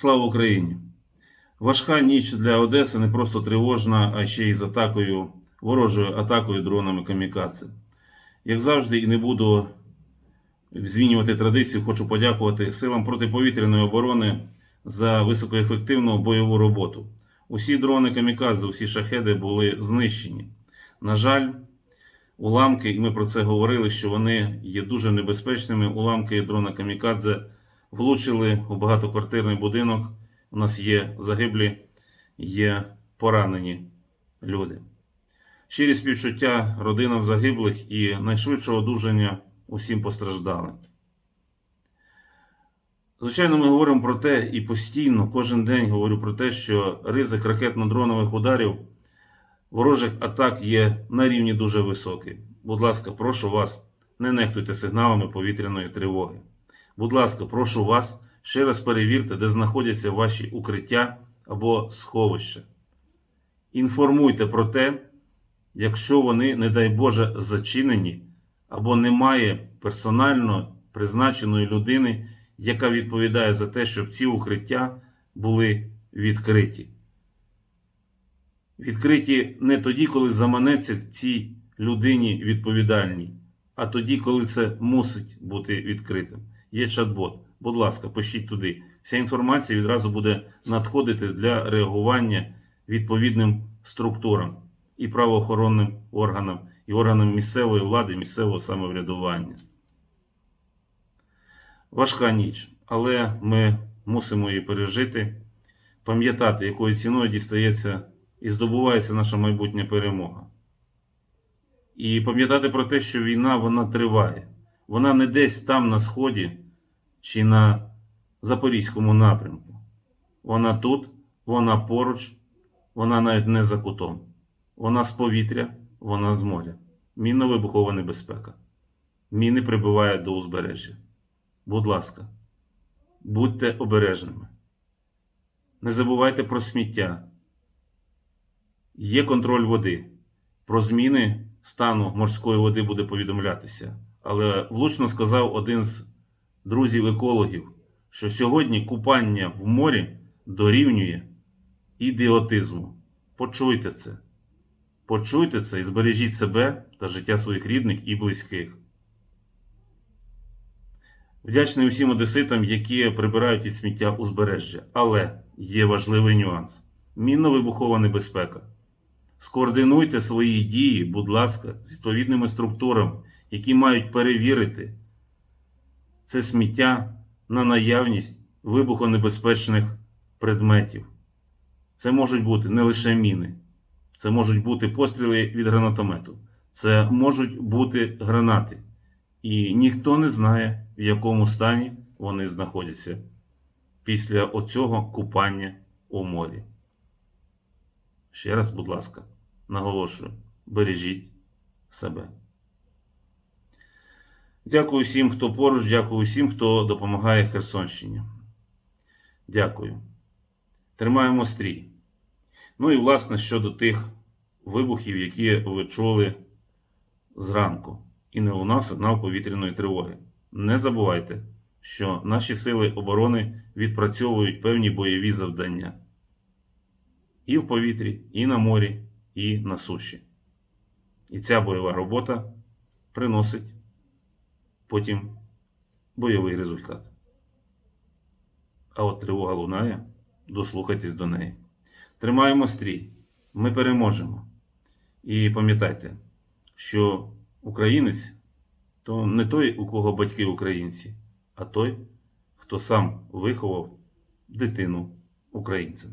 Слава Україні! Важка ніч для Одеси не просто тривожна, а ще й з атакою, ворожою атакою дронами камікадзе. Як завжди, і не буду змінювати традицію, хочу подякувати силам протиповітряної оборони за високоефективну бойову роботу. Усі дрони камікадзе, усі шахеди були знищені. На жаль, уламки, і ми про це говорили, що вони є дуже небезпечними. Уламки дрона камікадзе влучили у багатоквартирний будинок. У нас є загиблі, є поранені люди. Щирі співчуття родинам загиблих і найшвидшого одужання усім постраждалим. Звичайно, ми говоримо про те і постійно, кожен день говорю про те, що ризик ракетно-дронових ударів, ворожих атак є на рівні дуже високий. Будь ласка, прошу вас, не нехтуйте сигналами повітряної тривоги. Будь ласка, прошу вас, ще раз перевірте, де знаходяться ваші укриття або сховища. Інформуйте про те, якщо вони, не дай Боже, зачинені, або немає персонально призначеної людини, яка відповідає за те, щоб ці укриття були відкриті. Відкриті не тоді, коли заманеться цій людині відповідальній, а тоді, коли це мусить бути відкритим. Є чат-бот. Будь ласка, пишіть туди. Вся інформація відразу буде надходити для реагування відповідним структурам і правоохоронним органам, і органам місцевої влади, місцевого самоврядування. Важка ніч, але ми мусимо її пережити, пам'ятати, якою ціною дістається і здобувається наша майбутня перемога. І пам'ятати про те, що війна вона триває. Вона не десь там на Сході чи на Запорізькому напрямку. Вона тут, вона поруч, вона навіть не за кутом. Вона з повітря, вона з моря. Мінно-вибухова небезпека. Міни прибувають до узбережжя. Будь ласка, будьте обережними. Не забувайте про сміття. Є контроль води. Про зміни стану морської води буде повідомлятися. Але влучно сказав один з друзів-екологів, що сьогодні купання в морі дорівнює ідіотизму. Почуйте це. Почуйте це і збережіть себе та життя своїх рідних і близьких. Вдячний усім одеситам, які прибирають від сміття узбережжя. Але є важливий нюанс: мінно-вибухова небезпека. Скоординуйте свої дії, будь ласка, з відповідними структурами, які мають перевірити це сміття на наявність вибухонебезпечних предметів. Це можуть бути не лише міни, це можуть бути постріли від гранатомету, це можуть бути гранати. І ніхто не знає, в якому стані вони знаходяться після оцього купання у морі. Ще раз, будь ласка, наголошую, бережіть себе. Дякую всім, хто поруч, дякую всім, хто допомагає Херсонщині. Дякую. Тримаємо стрій. Ну і, власне, щодо тих вибухів, які ви чули зранку, і не лунав сигнал повітряної тривоги. Не забувайте, що наші сили оборони відпрацьовують певні бойові завдання і в повітрі, і на морі, і на суші. І ця бойова робота приносить потім бойовий результат. А от тривога лунає, дослухайтесь до неї. Тримаємо стрій, ми переможемо. І пам'ятайте, що українець то не той, у кого батьки українці, а той, хто сам виховав дитину українцем.